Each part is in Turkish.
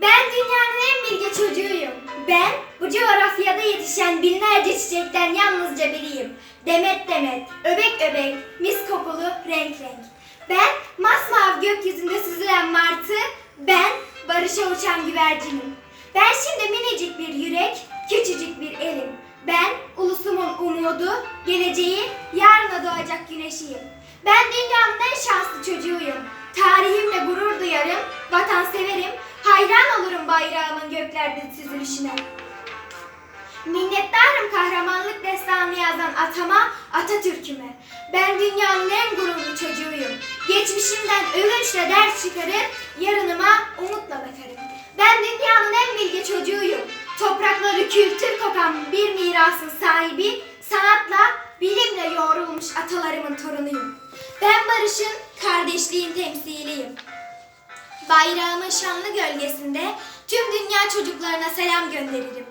Ben dünyanın en bilge çocuğuyum. Ben bu coğrafyada yetişen binlerce çiçekten yalnızca biriyim. Demet demet, öbek öbek, mis kokulu, renk renk. Ben masmavi gökyüzünde süzülen martı, ben barışa uçan güvercinim. Ben şimdi minicik bir yürek, küçücük bir elim. Ben ulusumun umudu, geleceği, yarına doğacak güneşiyim. Ben dünyanın en şanslı çocuğuyum. Bayrağımın göklerde süzülüşüne. Minnettarım kahramanlık destanı yazan atama, Atatürk'üme. Ben dünyanın en gururlu çocuğuyum. Geçmişimden övünçle ders çıkarır, yarınıma umutla bakarım. Ben dünyanın en bilge çocuğuyum. Toprakları kültür kokan bir mirasın sahibi, sanatla, bilimle yoğrulmuş atalarımın torunuyum. Ben barışın, kardeşliğin temsiliyim. Bayrağımın şanlı gölgesinde tüm dünya çocuklarına selam gönderirim.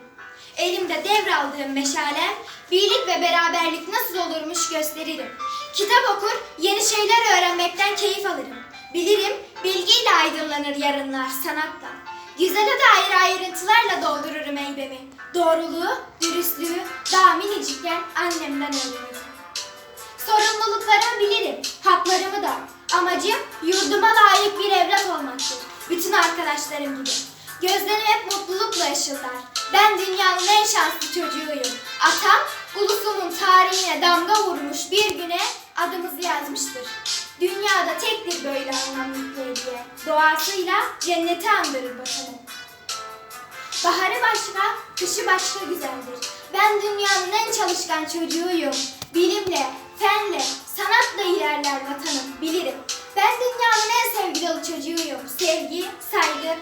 Elimde devraldığım meşalem, birlik ve beraberlik nasıl olurmuş gösteririm. Kitap okur, yeni şeyler öğrenmekten keyif alırım. Bilirim, bilgiyle aydınlanır yarınlar sanatla. Güzele dair ayrıntılarla doldururum eybemi. Doğruluğu, dürüstlüğü daha minicikken annemden öğrenirim. Sorumluluklarımı bilirim, haklarımı da. Amacım yurduma layık bir evlat olmaktır. Bütün arkadaşlarım gibi. Gözlerim hep mutlulukla ışıldar. Ben dünyanın en şanslı çocuğuyum. Atam, ulusumun tarihine damga vurmuş bir güne adımızı yazmıştır. Dünyada tektir böyle anlamlı hediye. Doğasıyla cenneti andırır vatanı. Baharı başka, kışı başka güzeldir. Ben dünyanın en çalışkan çocuğuyum. Bilimle, fenle, sanatla ilerler vatanım, bilirim. Ben dünyanın en sevgi dolu çocuğuyum. Sevgi, saygı,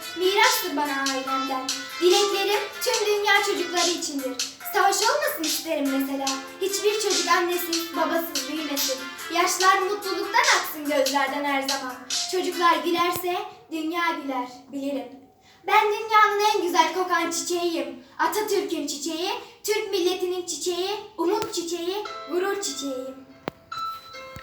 mirastır bana ailemden. Dileklerim tüm dünya çocukları içindir. Savaş olmasın isterim mesela. Hiçbir çocuk annesiz, babasız büyümesin. Yaşlar mutluluktan aksın gözlerden her zaman. Çocuklar gülerse dünya güler, bilirim. Ben dünyanın en güzel kokan çiçeğiyim. Atatürk'ün çiçeği, Türk milletinin çiçeği, umut çiçeği, gurur çiçeğiyim.